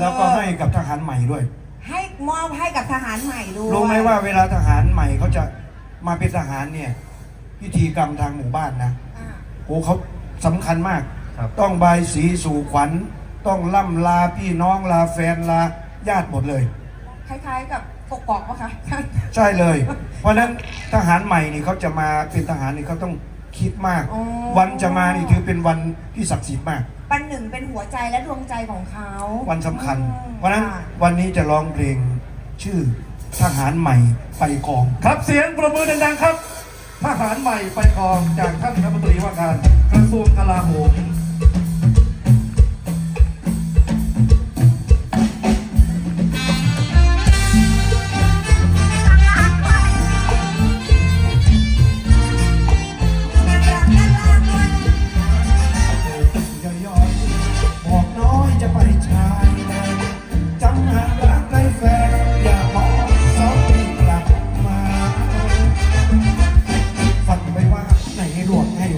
แล้วก็ให้กับทหารใหม่ด้วย ให้มอบให้กับทหารใหม่ด้วยรู้ไหมว่าเวลาทหารใหม่เขาจะมาเป็นทหารเนี่ย พิธีกรรมทางหมู่บ้านนะอ่าโอ้เขาสำคัญมาก ครับ ต้องบายสีสู่ขวัญ ต้องล่ำลาพี่น้องลาแฟนลาญาติหมดเลย คล้ายๆ กับกกอกปะคะ ใช่เลย เพราะฉะนั้นทหารใหม่นี่เขาจะมาเป็นทหารนี่เขาต้องคิดมาก อ๋อ วันจะมานี่ถือเป็นวันที่ศักดิ์สิทธิ์มาก ปันหนึ่งเป็นหัวใจและดวงใจของเขา วันสำคัญอืมเพราะฉะนั้นค่ะวันนี้จะร้องเพลงชื่อทหารใหม่ไปกอง ครับเสียงประมือดังๆครับ ทหารใหม่ไปกองจากท่านรัฐมนตรีว่าการกระทรวงกลาโหม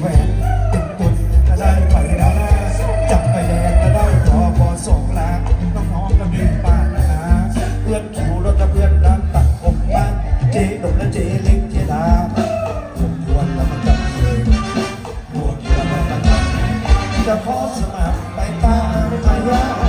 แหวนเป็นตุนจะได้ไปแล้วนะจับไปแดงจะได้ขอพอส่งลาน้องๆก็มีบ้านนะเพื่อนคิวรถและเพื่อนร้านตัดผมบ้านเจ๊ดมและเจ๊เล็กเจดาผมชวนแล้วมันจับเพลงบวกเยอะแล้วมันจับจะขอสมัครไปตามพยา